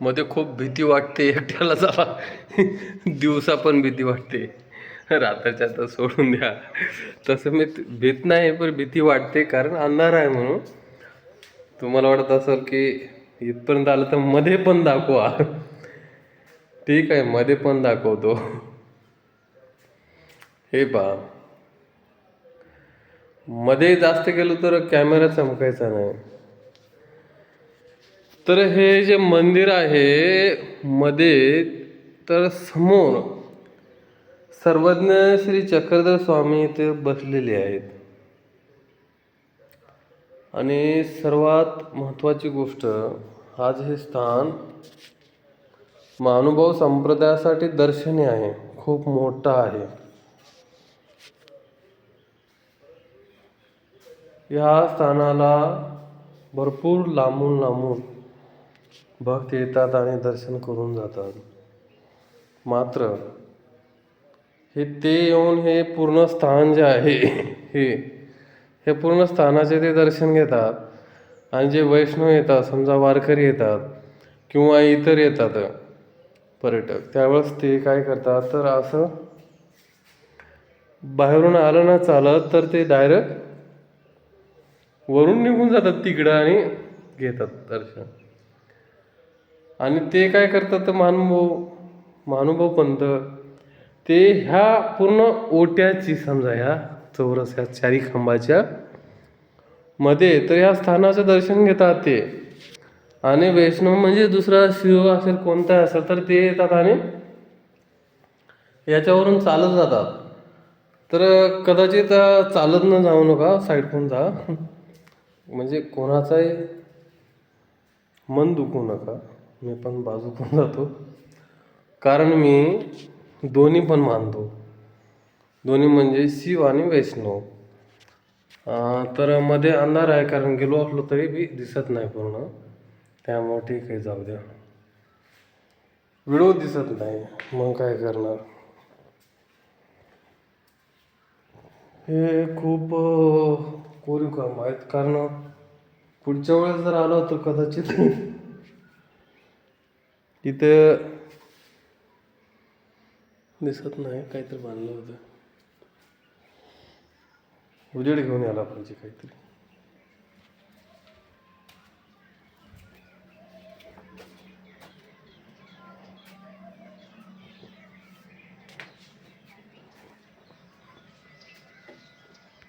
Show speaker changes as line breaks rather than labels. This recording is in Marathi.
मध्ये खूप भीती वाटते एकट्याला चला दिवसा पण भीती वाटते. रात्रीच्या तर सोडून द्या. तसं मी भीत नाही पण भीती वाटते कारण अंधार आहे म्हणून. तुम्हाला वाटत असेल की इथपर्यंत आलं तर मध्ये पण दाखवा. ठीक आहे मध्ये पण दाखवतो. हे पहा. मध्ये जास्त गेलो तर कॅमेरा चमकायचा नाही. तर हे जे मंदिर आहे मध्ये तर समोर सर्वज्ञ श्री चक्रधर स्वामी इथे बसलेले आहेत. आणि सर्वात महत्त्वाची गोष्ट आज हे स्थान महानुभाव संप्रदायासाठी दर्शनी आहे खूप मोठा आहे. या स्थानाला भरपूर लांबून लांबून भक्त येतात आणि दर्शन करून जातात. मात्र हे ते येऊन हे पूर्ण स्थान जे आहे हे हे पूर्ण स्थानाचे ते दर्शन घेतात. आणि जे वैष्णव येतात समजा वारकरी येतात किंवा इतर येतात पर्यटक त्यावेळेस ते काय करतात? तर असं बाहेरून आलं ना चालत तर ते डायरेक्ट वरून निघून जातात तिकडं आणि घेतात दर्शन. आणि ते काय करतात तर महानुभाव महानुभाव पंत ते ह्या पूर्ण ओट्याची समजा ह्या चौरस ह्या चारी खांबाच्या मध्ये तर ह्या स्थानाचं दर्शन घेतात ते. आणि वैष्णव म्हणजे दुसरा शिव असेल कोणता असेल तर ते येतात आणि याच्यावरून चालत जातात. तर कदाचित चालत न जाऊ नका साईडकडून जा. म्हणजे कोणाचाही मन दुखू नका. मी पण बाजूकडून जातो. कारण मी दोन्ही पण मानतो. दोन्ही म्हणजे शिव आणि वैष्णव. तर मध्ये अंधार आहे कारण गेलो असलो तरी बी दिसत नाही पूर्ण. त्यामुळे ठीक आहे जाऊ द्या. व्हिडिओ दिसत नाही. मग काय करणार? हे खूप कोरीव काम आहेत. कारण पुढच्या वेळेस जर आलो तर कदाचित इथं दिसत नाही काहीतरी बांधलं होतं. उजेड घेऊन यायला पाहिजे काहीतरी.